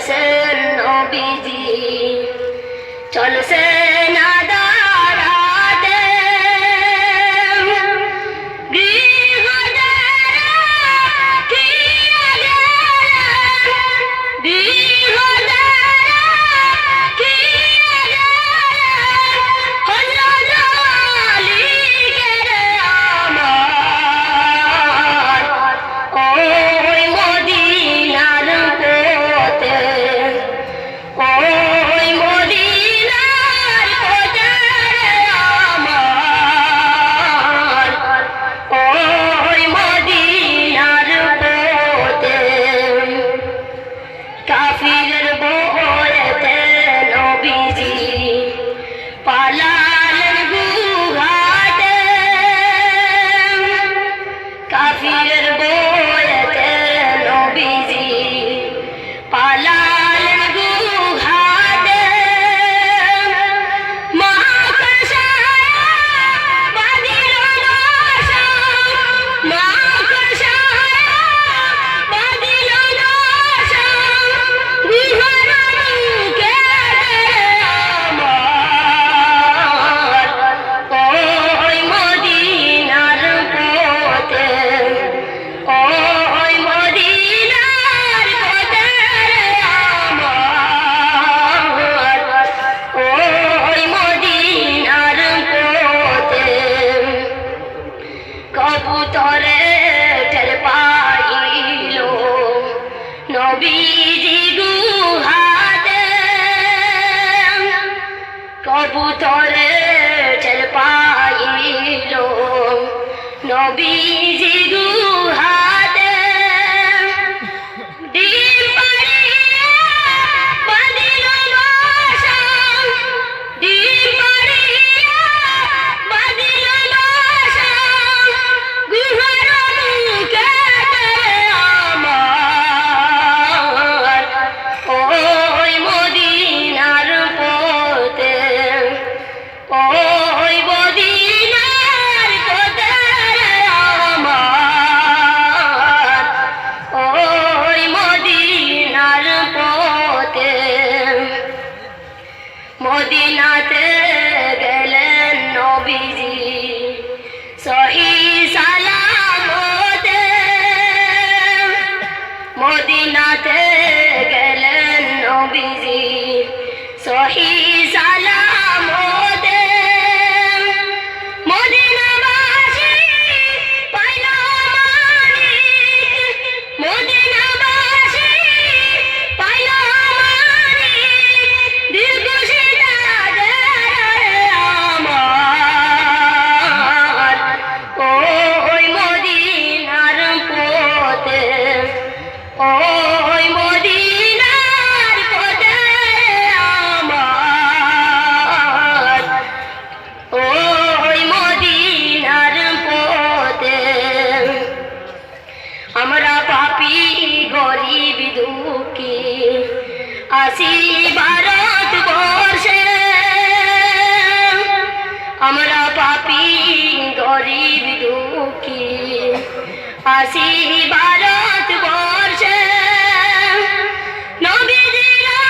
চলছেন নবীজি চলছেন কবুতরে চল পাইল। নবী আসি ভারত বর্ষে। আমরা পাপি গরিব দুঃখী। আসি ভারত বর্ষে। নবীজিরা